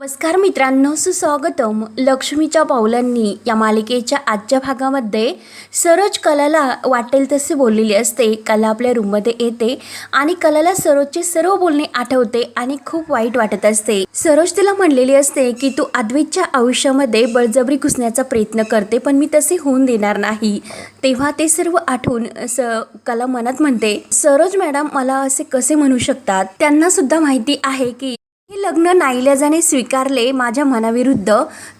नमस्कार मित्रांनो सुस्वागतम. लक्ष्मीच्या पावलांनी या मालिकेच्या आजच्या भागामध्ये सरोज कलाला वाटेल तसे बोललेली असते. कला आपल्या रूममध्ये येते आणि कलाला सरोजचे सर्व बोलणे आठवते आणि खूप वाईट वाटत असते. सरोज तिला म्हणलेली असते की तू अद्वैतच्या आयुष्यामध्ये बळजबरी घुसण्याचा प्रयत्न करते पण मी तसे होऊन देणार नाही. तेव्हा ते सर्व आठवून स कला मनात म्हणते सरोज मॅडम मला असे कसे म्हणू शकतात? त्यांना सुद्धा माहिती आहे की हे लग्न नाईलाजाने स्वीकारले माझ्या मनाविरुद्ध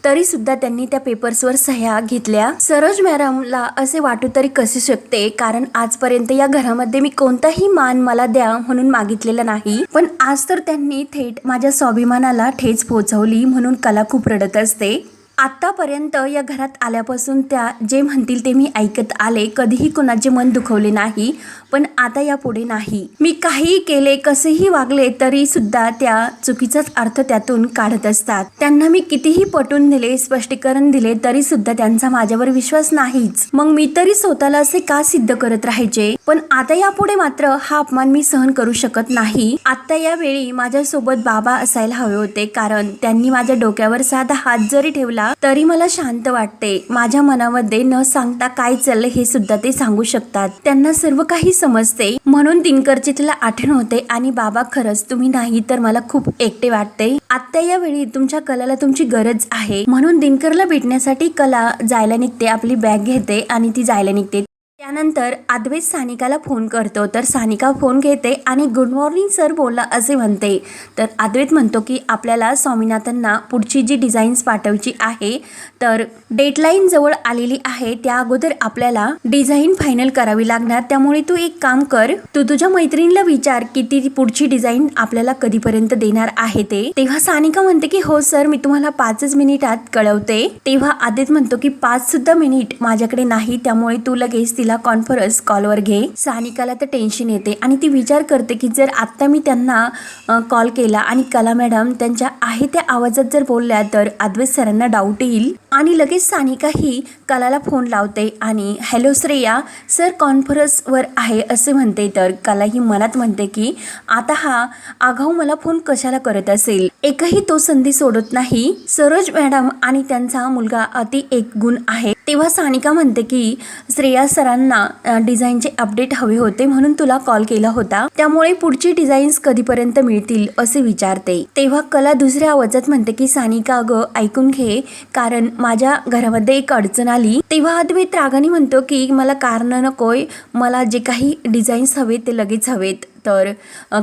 तरी सुद्धा त्यांनी त्या पेपर्सवर सह्या घेतल्या. सरोज मॅडमला असे वाटू तरी कसे शकते? कारण आजपर्यंत या घरामध्ये मी कोणताही मान मला द्या म्हणून मागितलेला नाही. पण आज तर त्यांनी थेट माझ्या स्वाभिमानाला ठेच पोहोचवली म्हणून कला खूप रडत असते. आत्तापर्यंत या घरात आल्यापासून त्या जे म्हणतील ते मी ऐकत आले. कधीही कोणाचे मन दुखवले नाही पण आता यापुढे नाही. मी काहीही केले कसेही वागले तरी सुद्धा त्या चुकीचाच अर्थ त्यातून काढत असतात. त्यांना मी कितीही पटून दिले स्पष्टीकरण दिले तरी सुद्धा त्यांचा माझ्यावर विश्वास नाहीच. मग मी तरी स्वतःला असे का सिद्ध करत राहायचे? पण आता यापुढे मात्र हा अपमान मी सहन करू शकत नाही. आता यावेळी माझ्यासोबत बाबा असायला हवे होते कारण त्यांनी माझ्या डोक्यावर साधा हात जरी ठेवला तरी मला शांत वाटते. माझ्या मनामध्ये न सांगता काय चाललंय हे सुद्धा ते सांगू शकतात. त्यांना सर्व काही समजते. म्हणून दिनकरची तिला आठवण होते आणि बाबा खरंच तुम्ही नाही तर मला खूप एकटे वाटते. आत्ता यावेळी तुमच्या कलाला तुमची गरज आहे. म्हणून दिनकरला भेटण्यासाठी कला जायला निघते आपली बॅग घेते आणि ती जायला निघते. त्यानंतर अद्वैत सानिकाला फोन करतो. तर सानिका फोन घेते आणि गुड मॉर्निंग सर बोला असे म्हणते. तर अद्वैत म्हणतो की आपल्याला स्वामीनाथांना पुढची जी डिझाईन्स पाठवायची आहे तर डेडलाईन जवळ आलेली आहे. त्या अगोदर आपल्याला डिझाईन फायनल करावी लागणार. त्यामुळे तू एक काम कर तू तुझ्या मैत्रिणीला विचार की ती पुढची डिझाईन आपल्याला कधीपर्यंत देणार आहे ते. तेव्हा सानिका म्हणते की हो सर मी तुम्हाला पाचच मिनिटात कळवते. तेव्हा आदित म्हणतो की पाच सुद्धा मिनिट माझ्याकडे नाही. त्यामुळे तू लगेच तिला कॉन्फरन्स कॉलवर घे. सानिकाला तर टेन्शन येते. आणि ती विचार करते की जर आत्ता मी त्यांना कॉल केला आणि कला मॅडम त्यांच्या आहे त्या आवाजात जर बोलल्या तर अद्वैत सरांना डाऊट येईल. आणि लगेच सानिका ही कलाला फोन लावते आणि हॅलो श्रेया सर कॉन्फरन्सवर आहे असे म्हणते. तर कला ही मनात म्हणते की आता हा आगाऊ मला फोन कशाला करत असेल? एकही तो संधी सोडत नाही. सरोज मॅडम आणि त्यांचा मुलगा अति एक गुण आहे. तेव्हा सानिका म्हणते की श्रेया सरांना डिझाईनचे अपडेट हवे होते म्हणून तुला कॉल केला होता. त्यामुळे पुढची डिझाईन्स कधीपर्यंत मिळतील असे विचारते. तेव्हा कला दुसऱ्या आवाजात म्हणते की सानिका अगं ऐकून घे. कारण माझ्या घरामध्ये एक अडचण आली. तेव्हा अद्वैत रागाने म्हणतो की मला कारण नकोय. मला जे काही डिझाईन्स हवेत ते लगेच हवेत. तर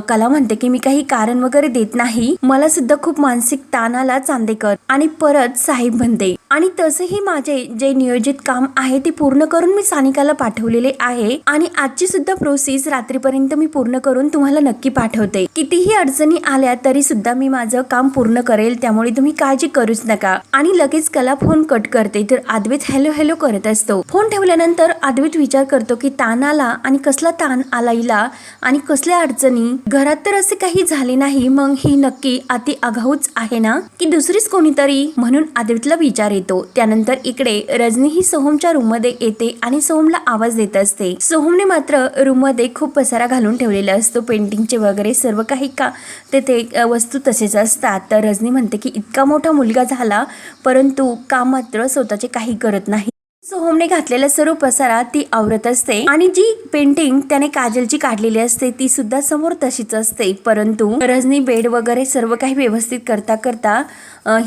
कला म्हणते की मी काही कारण वगैरे देत नाही मला सुद्धा खूप मानसिक ताण आला चांदेकर आणि परत साहेब म्हणते. आणि तसेही माझे जे नियोजित काम आहे ते पूर्ण करून मी सानिकाला पाठवलेले आहे आणि आजची सुद्धा प्रोसेस रात्रीपर्यंत मी पूर्ण करून तुम्हाला नक्की पाठवते. कितीही अडचणी आल्या तरी सुद्धा मी माझं काम पूर्ण करेल त्यामुळे तुम्ही काळजी करूच नका. आणि लगेच कला फोन कट करते तर अद्वैत हॅलो हॅलो करत असतो. फोन ठेवल्यानंतर अद्वैत विचार करतो की ताण आला आणि कसला ताण आला आणि कसला कसल्या अडचणी? घरात तर असे काही झाले नाही मग ही नक्की अति आघाऊच आहे ना? की दुसरीच कोणीतरी? म्हणून अद्वैतला विचार येतो. त्यानंतर इकडे रजनी ही सोहमच्या रूममध्ये येते आणि सोहमला आवाज देत असते. सोहमने मात्र रूममध्ये खूप पसारा घालून ठेवलेला असतो. पेंटिंगचे वगैरे सर्व काही का तेथे वस्तू तसेच असतात. तर रजनी म्हणते की इतका मोठा मुलगा झाला परंतु काम मात्र स्वतःचे काही करत नाही? सोहमने घातलेला सर्व पसारा ती आवरत असते आणि जी पेंटिंग त्याने काजलची काढलेली असते ती सुद्धा समोर तशीच असते. परंतु रजनी बेड वगैरे सर्व काही व्यवस्थित करता करता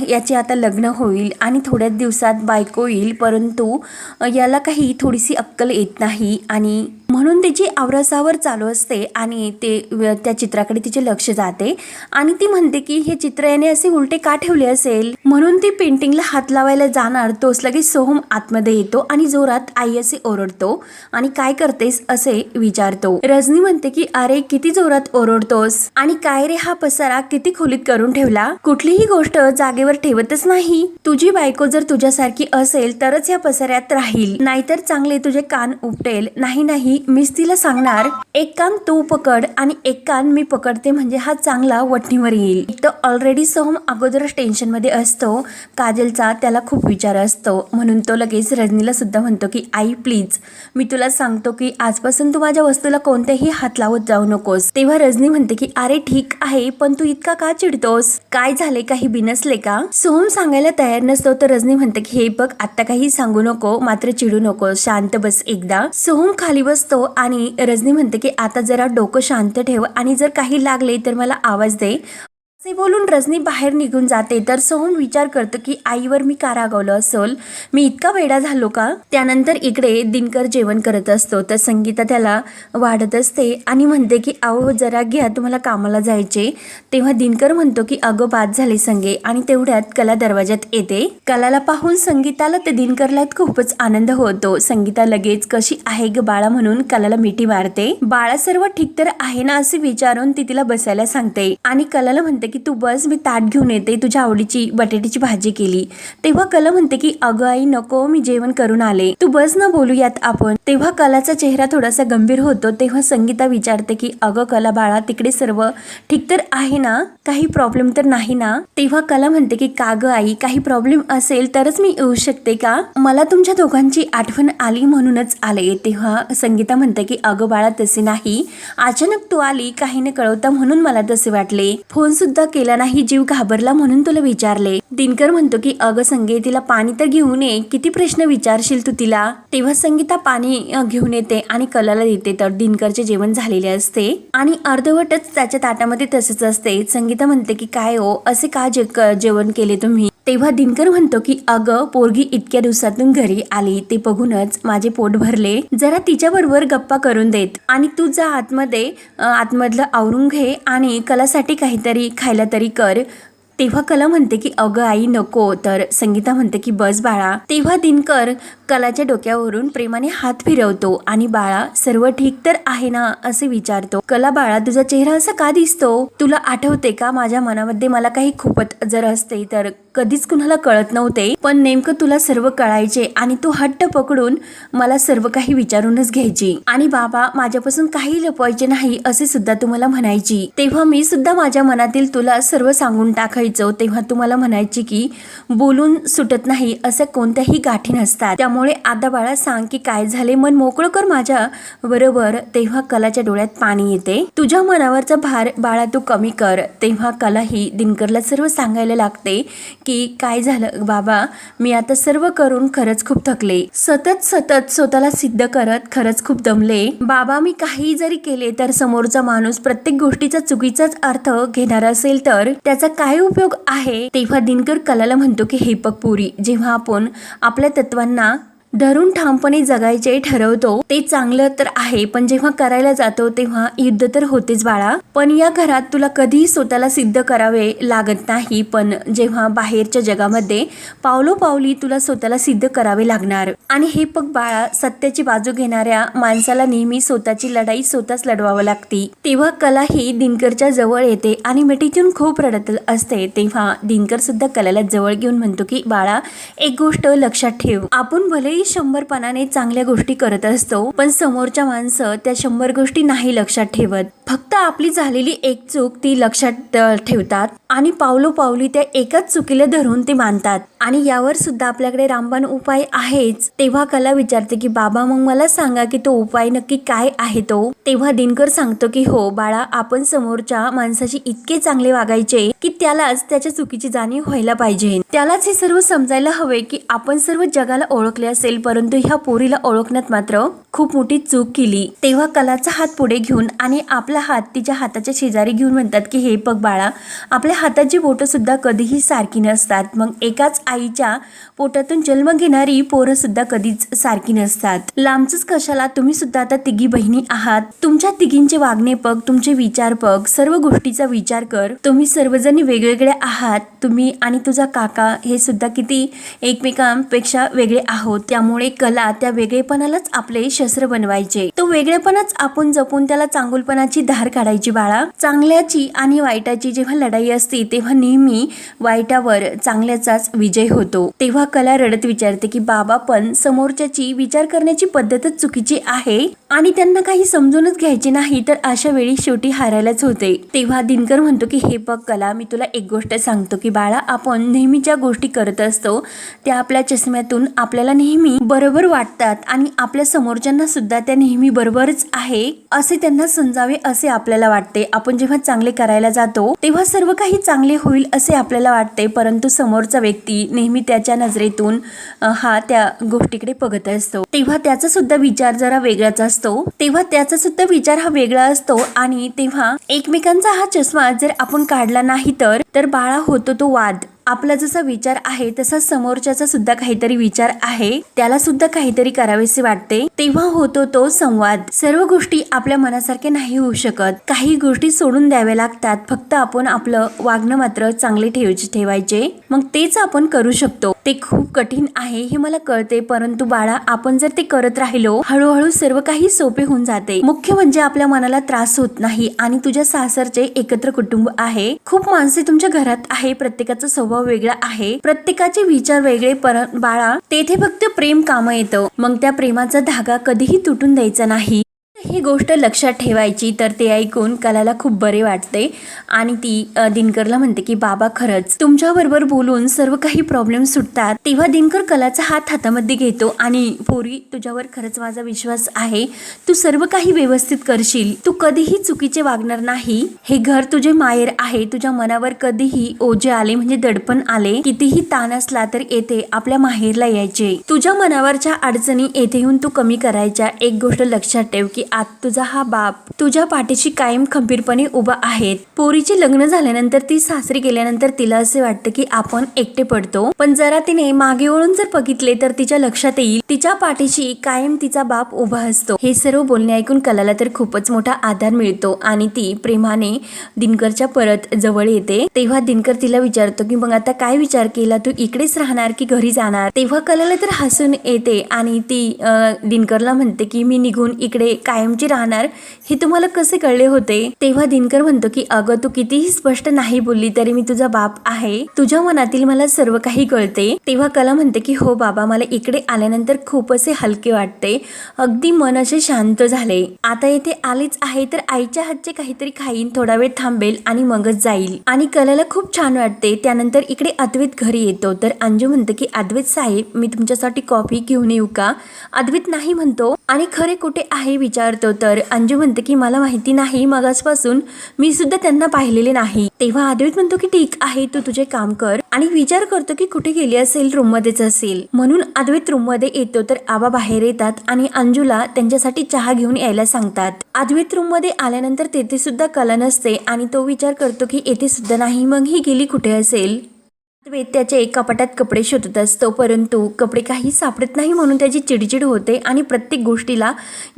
याचे आता लग्न होईल आणि थोड्याच दिवसात बायको येईल परंतु याला काही थोडीशी अक्कल येत नाही आणि म्हणून तिची आवरसावर चालू असते आणि ते त्या चित्राकडे तिचे लक्ष जाते. आणि ती म्हणते की हे चित्र याने असे उलटे का ठेवले असेल? म्हणून ती पेंटिंगला हात लावायला जाणार तोच लगेच सोहम आतमध्ये येतो आणि जोरात आई असे ओरडतो. आणि काय करतेस? असे विचारतो. रजनी म्हणते की अरे किती जोरात ओरडतोस? आणि काय रे हा पसारा किती खोलीत करून ठेवला? कुठलीही गोष्ट जागेवर ठेवतच नाही. तुझी बायको जर तुझ्यासारखी असेल तरच या पसाऱ्यात राहील. नाहीतर चांगले तुझे कान उपटेल. नाही नाही मीच तिला सांगणार एक कान तू पकड आणि एक कान मी पकडते म्हणजे हा चांगला वठणीवर येईल. एक तर ऑलरेडी सोहम अगोदरच टेन्शनमध्ये असतो काजलचा त्याला खूप विचार असतो. म्हणून तो लगेच रजनीला सुद्धा म्हणतो की आई प्लीज मी तुला सांगतो की आजपासून तू माझ्या वस्तूला कोणत्याही हात लावत जाऊ नकोस. तेव्हा रजनी म्हणते की अरे ठीक आहे पण तू इतका का चिडतोस? काय झाले? काही बिनसले का? सोहम सांगायला तयार नसतो तर रजनी म्हणते की हे बघ आता काही सांगू नको मात्र चिडू नको शांत बस एकदा. सोहम खाली बसतो आणि रजनी म्हणते की आता जरा डोकं शांत ठेव आणि जर काही लागले तर मला आवाज दे. असे बोलून रजनी बाहेर निघून जाते तर सोहम विचार करतो की आईवर मी का रागवलं असेल? मी इतका वेडा झालो का? त्यानंतर इकडे दिनकर जेवण करत असतो तर संगीता त्याला वाढत असते आणि म्हणते की अहो जरा घ्या तुम्हाला कामाला जायचे. तेव्हा दिनकर म्हणतो की अगं बाद झाले संगे. आणि तेवढ्यात कला दरवाजात येते. कलाला पाहून संगीताला ते दिनकरला खूपच आनंद होतो. संगीता लगेच कशी आहे ग बाळा? म्हणून कलाला मिठी मारते. बाळा सर्व ठीक तर आहे ना? असे विचारून ती तिला बसायला सांगते. आणि कलाला म्हणते की तू बस मी ताट घेऊन येते तुझ्या आवडीची बटाट्याची भाजी केली. तेव्हा कला म्हणते की अगं आई नको मी जेवण करून आले. तू बस ना बोलूयात आपण. तेव्हा कलाचा चेहरा थोडासा गंभीर होतो तेव्हा संगीता विचारते की अगं कला बाळा तिकडे सर्व ठीक तर आहे ना? काही प्रॉब्लेम तर नाही ना? तेव्हा कला म्हणते की का ग आई काही प्रॉब्लेम असेल तरच मी येऊ शकते का? मला तुमच्या दोघांची आठवण आली म्हणूनच आले तेव्हा संगीता म्हणते की अगं बाळा तसे नाही. अचानक तू आली काही न कळवता म्हणून मला तसे वाटले. फोन सुद्धा केला नाही जीव घाबरला म्हणून तुला विचारले. दिनकर म्हणतो की अगं संगे तिला पाणी तर घेऊन ये किती प्रश्न विचारशील तू तिला? तेव्हा संगीता पाणी घेऊन येते आणि कलाला देते. तर दिनकरचे जेवण झालेले असते आणि अर्धवटच त्याच्या ताटामध्ये तसेच असते. संगीता म्हणते की काय हो? असे का जे जेवण केले तुम्ही? तेव्हा दिनकर म्हणतो की अगं पोरगी इतक्या दिवसातून घरी आली. ते बघूनच माझे पोट भरले. जरा तिच्याबरोबर गप्पा करून देत आणि तू जा आतमध्ये आतमधलं आवरून घे आणि कलासाठी काहीतरी खायला तरी कर. तेव्हा कला म्हणते की अगं आई नको. तर संगीता म्हणते की बस बाळा. तेव्हा दिनकर कलाच्या डोक्यावरून प्रेमाने हात फिरवतो आणि बाळा सर्व ठीक तर आहे ना? असे विचारतो. कला बाळा तुझा चेहरा असा का दिसतो? तुला आठवते का? माझ्या मनामध्ये मला काही खूपच जर असते तर कधीच कुणाला कळत नव्हते. पण नेमकं तुला सर्व कळायचे आणि तू हट्ट पकडून मला सर्व काही विचारूनच घ्यायची. आणि बाबा माझ्यापासून काही लपवायचे नाही असे सुद्धा तुम्हाला म्हणायची. तेव्हा मी सुद्धा माझ्या मनातील तुला सर्व सांगून टाकायचे. तेव्हा तुम्हाला म्हणायची की बोलून सुटत नाही असं कोणत्याही गाठी नसतात. त्यामुळे आता बाळा सांग की काय झाले मन मोकळं कर माझ्या बरोबर. तेव्हा कलाच्या डोळ्यात पाणी येते. तुझ्या मनावरचा भार बाळा तू कमी कर. तेव्हा कला ही दिनकरला सर्व सांगायला लागते की काय झालं? बाबा मी आता सर्व करून खरंच खूप थकले. सतत सतत स्वतःला सिद्ध करत खरंच खूप दमले. बाबा मी काही जरी केले तर समोरचा माणूस प्रत्येक गोष्टीचा चुकीचाच अर्थ घेणार असेल तर त्याचा काय उपयोग आहे तेव्हा दिनकर कलाला म्हणतो की हे बघ पुरी जेव्हा आपण आपल्या तत्वांना धरून ठामपणे जगायचे ठरवतो ते चांगलं तर आहे पण जेव्हा करायला जातो तेव्हा युद्ध तर होतेच बाळा. पण या घरात तुला कधीही स्वतःला सिद्ध करावे लागत नाही पण जेव्हा बाहेरच्या जगामध्ये पावलो पावली तुला स्वतःला सिद्ध करावे लागणार. आणि हे पग बाळा सत्याची बाजू घेणाऱ्या माणसाला नेहमी स्वतःची लढाई स्वतःच लढवावं लागती. तेव्हा कला ही दिनकरच्या जवळ येते आणि मिठीतून खूप रडत असते. तेव्हा दिनकर सुद्धा कलाला जवळ घेऊन म्हणतो की बाळा एक गोष्ट लक्षात ठेव. आपण भले शंभर शंभरपणाने चांगल्या गोष्टी करत असतो पण समोरच्या माणसं त्या शंभर गोष्टी नाही लक्षात ठेवत. फक्त आपली झालेली एक चूक ती लक्षात ठेवतात आणि पावलो पावली त्या एकाच चुकीला धरून ते मानतात. आणि यावर सुद्धा आपल्याकडे रामबाण उपाय आहेच. तेव्हा कला विचारते की बाबा मग मला सांगा की तो उपाय नक्की काय आहे तो? तेव्हा दिनकर सांगतो की हो बाळा आपण समोरच्या माणसाशी इतके चांगले वागायचे की त्यालाच त्याच्या चुकीची जाणीव व्हायला पाहिजे. त्यालाच हे सर्व समजायला हवे की आपण सर्व जगाला ओळखले असेल परंतु ह्या पोरीला ओळखण्यात मात्र खूप मोठी चूक केली. तेव्हा कलाचा हात पुढे घेऊन आणि आपला हात तिच्या हाताच्या शेजारी घेऊन म्हणतात की हे पग बाळा आपल्या हाताची बोटं सुद्धा कधीही सारखी नसतात. मग एकाच आईच्या पोटातून जन्म घेणारी पोरं सुद्धा कधीच सारखी नसतात. लांबच कशाला? तुम्ही सुद्धा आता तिघी बहिणी आहात. तुमच्या तिघींचे वागणे पग तुमचे विचार पग सर्व गोष्टीचा विचार कर. तुम्ही सर्वजणी वेगवेगळे आहात. तुम्ही आणि तुझा काका हे सुद्धा किती एकमेकांपेक्षा वेगळे आहोत. त्या त्यामुळे कला त्या वेगळेपणालाच आपले शस्त्र बनवायचे. तो वेगळेपणाच आपण जपून त्याला चांगुलपणाची धार काढायची बाळा. चांगल्याची आणि वाईटाची जेव्हा लढाई असते तेव्हा नेहमी वाईटावर चांगल्याचाच विजय होतो. तेव्हा कला रडत विचारते की बाबा पण समोरच्याची विचार करण्याची पद्धतच चुकीची आहे. आणि त्यांना काही समजूनच घ्यायचे नाही तर अशा वेळी शेवटी हारायलाच होते. तेव्हा दिनकर म्हणतो की हे बघ कला मी तुला एक गोष्ट सांगतो की बाळा आपण नेहमी ज्या गोष्टी करत असतो त्या आपल्या चष्म्यातून आपल्याला नेहमी बरोबर वाटतात आणि आपल्या समोरच्यांना सुद्धा त्या नेहमी बरोबरच आहे असे त्यांना समजावे असे आपल्याला वाटते. आपण जेव्हा चांगले करायला जातो तेव्हा सर्व काही चांगले होईल असे आपल्याला वाटते. परंतु समोरचा व्यक्ती नेहमी त्याच्या नजरेतून हा त्या गोष्टीकडे बघत असतो. तेव्हा त्याचा सुद्धा विचार जरा वेगळाच असतो. तेव्हा त्याचा सुद्धा विचार हा वेगळा असतो आणि तेव्हा एकमेकांचा हा चष्मा जर आपण काढला नाही तर तर बाळा होतो तो वाद. आपला जसा विचार आहे तसा समोरच्याचा सुद्धा काहीतरी विचार आहे. त्याला सुद्धा काहीतरी करावेसे वाटते. तेव्हा होतो तो संवाद. सर्व गोष्टी आपल्या मनासारखे नाही होऊ शकत. काही गोष्टी सोडून द्याव्या लागतात. फक्त आपण आपलं वागणं मात्र चांगले ठेवायचे ठेवायचे. मग तेच आपण करू शकतो. ते खूप कठीण आहे हे मला कळते. परंतु बाळा आपण जर ते करत राहिलो हळूहळू सर्व काही सोपे होऊन जाते. मुख्य म्हणजे आपल्या मनाला त्रास होत नाही आणि तुझ्या सासरचे एकत्र कुटुंब आहे. खूप माणसे तुमच्या घरात आहे प्रत्येकाचा स्वभाव वेगळा आहे. प्रत्येकाचे विचार वेगळे पर बाळा तेथे फक्त प्रेम काम येतं. मग त्या प्रेमाचा धागा कधीही तुटून द्यायचा नाही. ही गोष्ट लक्षात ठेवायची तर ते ऐकून कलाला खूप बरे वाटते. आणि ती दिनकरला म्हणते की बाबा खरंच. तुमच्याबरोबर बोलून सर्व काही प्रॉब्लेम सुटतात. तेव्हा दिनकर कलाचा हात हातामध्ये घेतो आणि पोरी तुझ्यावर खरंच माझा विश्वास आहे. तू सर्व काही व्यवस्थित करशील. तू कधीही चुकीचे वागणार नाही. हे घर तुझे माहेर आहे. तुझ्या मनावर कधीही ओझे आले म्हणजे दडपण आले. कितीही ताण असला तर येथे आपल्या माहेरला यायचे. तुझ्या मनावरच्या अडचणी येथे येऊन तू कमी करायच्या. एक गोष्ट लक्षात ठेव की आत तुझा हा बाप तुझ्या पाठीशी कायम खंबीरपणे उभा आहेत. पोरीचे लग्न झाल्यानंतर ती सासरी गेल्यानंतर तिला असे वाटतं की आपण एकटे पडतो. पण जरा तिने मागे वळून जर बघितले तर तिच्या लक्षात येईल तिच्या पाठीशी कायम तिचा बाप उभा असतो. हे सर्व बोलणे ऐकून कलाला तर खूपच मोठा आधार मिळतो आणि ती प्रेमाने दिनकरच्या परत जवळ येते. तेव्हा दिनकर तिला विचारतो की मग आता काय विचार केला? तू इकडेच राहणार की घरी जाणार? तेव्हा कलाला तर हसून येते आणि ती दिनकरला म्हणते की मी निघून इकडे काय कायमची राहणार हे तुम्हाला कसे कळले होते? तेव्हा दिनकर म्हणतो की अगं तू कितीही स्पष्ट नाही बोलली तरी मी तुझा बाप आहे. तुझ्या मनातील मला सर्व काही कळते. तेव्हा कला म्हणते की हो बाबा मला इकडे आल्यानंतर खूप असे हलके वाटते. अगदी मन असे शांत झाले. आता येथे आलेच आहे तर आईच्या हातचे काहीतरी खाईन थोडा वेळ थांबेल आणि मगच जाईल. आणि कलाला खूप छान वाटते. त्यानंतर इकडे अद्वैत घरी येतो. तर अंजू म्हणते की अद्वैत साहेब मी तुमच्यासाठी कॉफी घेऊन येऊ का? अद्वैत नाही म्हणतो. आणि खरे कुठे आहे विचारतो तर. अंजू म्हणते की मला माहिती नाही मगासपासून मी सुद्धा त्यांना पाहिलेले नाही. तेव्हा अद्वैत म्हणतो की ठीक आहे तू तुझे काम कर. आणि विचार करतो की कुठे गेली असेल रूममध्येच असेल? म्हणून अद्वैत रूममध्ये येतो तर आबा बाहेर येतात आणि अंजूला त्यांच्यासाठी चहा घेऊन यायला सांगतात. अद्वैत रूममध्ये आल्यानंतर तेथे सुद्धा कला नसते आणि तो विचार करतो की येथे सुद्धा नाही मग ही गेली कुठे असेल? अद्वैत त्याचे कपाटात कपडे शोधत असतो परंतु कपडे काही सापडत नाही म्हणून त्याची चिडचिड होते आणि प्रत्येक गोष्टीला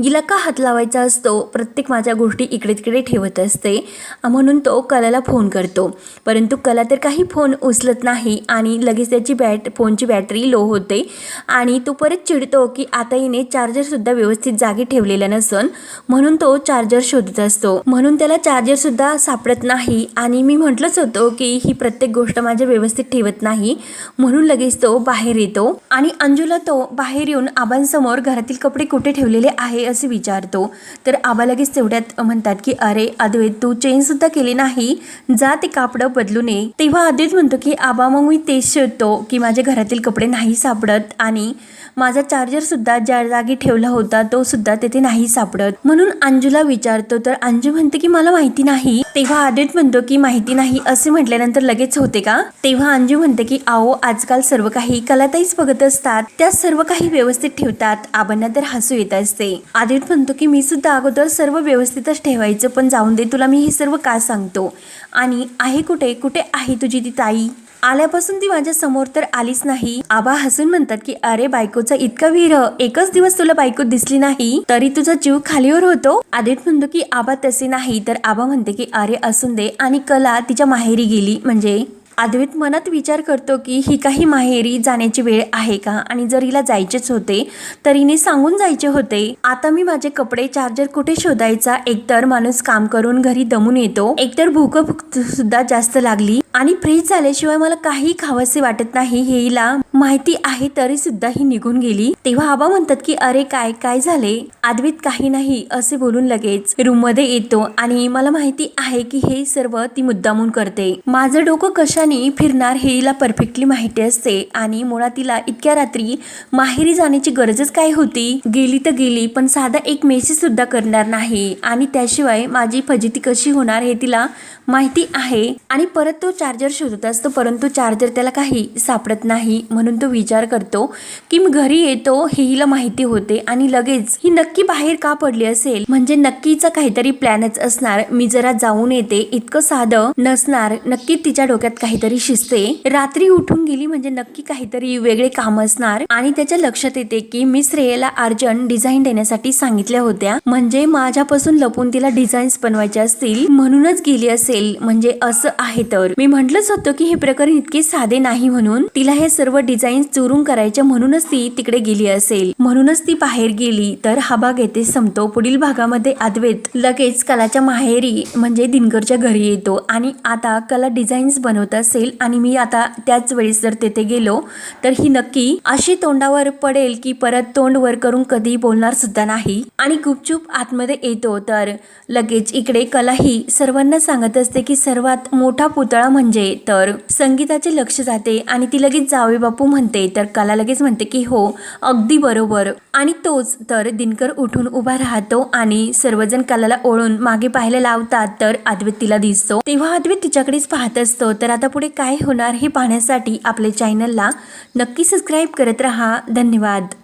गिला का हात लावायचा असतो प्रत्येक माझ्या गोष्टी इकडे तिकडे ठेवत असते म्हणून तो कलाला फोन करतो. परंतु कला तर काही फोन उचलत नाही आणि लगेच त्याची बॅट फोनची बॅटरी लो होते आणि तो परत चिडतो की आता हिने चार्जरसुद्धा व्यवस्थित जागी ठेवलेला नसन म्हणून तो चार्जर शोधत असतो. म्हणून त्याला चार्जरसुद्धा सापडत नाही आणि मी म्हटलंच होतो की ही प्रत्येक गोष्ट माझ्या व्यवस्थित ठेवत नाही. म्हणून लगेच तो बाहेर येतो आणि अंजूला तो बाहेर येऊन आबांसमोर घरातील कपडे कुठे ठेवलेले आहे असे विचारतो. तर आबा लगेच तेवढ्यात म्हणतात की अरे अद्वैत तू चेंज सुद्धा केली नाही. जा ते कापडं बदलून ये तेव्हा अद्वैत म्हणतो की आबा मग मी तेच शोधतो की माझ्या घरातील कपडे नाही सापडत आणि माझा चार्जर सुद्धा ज्या जागी ठेवला होता तो सुद्धा तेथे नाही सापडत. म्हणून अंजूला विचारतो तर अंजू म्हणते की मला माहिती नाही. तेव्हा आदित म्हणतो की माहिती नाही असे म्हटल्यानंतर लगेच होते का? तेव्हा अंजू म्हणते की आओ आजकाल सर्व काही कलाताईच बघत असतात. त्या सर्व काही व्यवस्थित ठेवतात. आबांना तर हसू येत असते. आदित म्हणतो की मी सुद्धा अगोदर सर्व व्यवस्थितच ठेवायचं पण जाऊन दे तुला मी हे सर्व का सांगतो? आणि आहे कुठे? कुठे आहे तुझी ती ताई? आल्यापासून ती माझ्यासमोर तर आलीच नाही. आबा हसून म्हणतात की अरे बायकोचा इतका वीर एकच दिवस तुला बायको दिसली नाही तरी तुझा जीव खालीवर होतो. आदित म्हणतो की आबा तसे नाही. तर आबा म्हणते की अरे असून दे. आणि कला तिच्या माहेरी गेली. म्हणजे अद्वैत मनात विचार करतो की ही काही माहेरी जाण्याची वेळ आहे का? आणि जर हिला जायचेच होते तर हिने सांगून जायचे होते आता मी माझे कपडे चार्जर कुठे शोधायचा? एकतर माणूस काम करून घरी दमून येतो. एकतर भूक सुद्धा जास्त लागली. आणि फ्रेश झाल्याशिवाय मला काही खावंसे वाटत नाही. हे हिला माहिती आहे तरी सुद्धा ही निघून गेली. तेव्हा आबा म्हणतात की अरे काय काय झाले? अद्वैत काही नाही असे बोलून लगेच रूममध्ये येतो. आणि मला माहिती आहे की हे सर्व ती मुद्दामून करते. माझं डोकं कशा दिवसांनी फिरणार हे हिला परफेक्टली माहिती असते आणि मुळात तिला इतक्या रात्री माहेरी जाण्याची गरजच काय होती? गेली तर गेली पण साधा एक मेसेज सुद्धा करणार नाही. आणि त्याशिवाय माझी फजिती कशी होणार हे तिला माहिती आहे. आणि परत तो चार्जर शोधत असतो परंतु चार्जर त्याला काही सापडत नाही म्हणून तो विचार करतो की मी घरी येतो हे हिला माहिती होते आणि लगेच ही नक्की बाहेर का पडली असेल? म्हणजे नक्कीचा काहीतरी प्लॅनच असणार. मी जरा जाऊन येते इतकं साधं नसणार. नक्की तिच्या डोक्यात काही काहीतरी शिजते. रात्री उठून गेली म्हणजे नक्की काहीतरी वेगळे काम असणार. आणि त्याच्या लक्षात येते की मी श्रेयला अर्जंट डिझाईन देण्यासाठी सांगितल्या होत्या. म्हणजे माझ्यापासून लपून तिला डिझाईन्स बनवायचे असतील म्हणूनच गेली असेल. म्हणजे असं आहे तर. मी म्हटलंच होतं की हे प्रकरण इतके साधे नाही म्हणून. तिला हे सर्व डिझाईन्स चोरून करायच्या म्हणूनच ती तिकडे गेली असेल. म्हणूनच ती बाहेर गेली. तर हा भाग येथे संपतो. पुढील भागामध्ये अद्वैत. लगेच कलाच्या माहेरी म्हणजे दिनकरच्या घरी येतो. आणि आता कला डिझाईन्स बनवतात असेल आणि मी आता त्याच वेळेस जर तेथे गेलो तर ही नक्की अशी तोंडावर पडेल की परत तोंड वर करून कधी बोलणार सुद्धा नाही. आणि गुपचूप आतमध्ये येतो तर लगेच इकडे कला ही सर्वांना सांगत असते की सर्वात मोठा पुतळा म्हणजे तर संगीताचे लक्ष जाते आणि ती लगेच जावे बापू म्हणते तर कला लगेच म्हणते की हो अगदी बरोबर. आणि तोच तर दिनकर उठून उभा राहतो आणि सर्वजण कलाला ओळून मागे पाहायला लावतात तर अद्वैत तिला दिसतो. तेव्हा अद्वैत तिच्याकडेच पाहत असतो तर आता पुढे काय होणार हे पाहण्यासाठी आपल्या चॅनलला नक्की सबस्क्राईब करत रहा. धन्यवाद.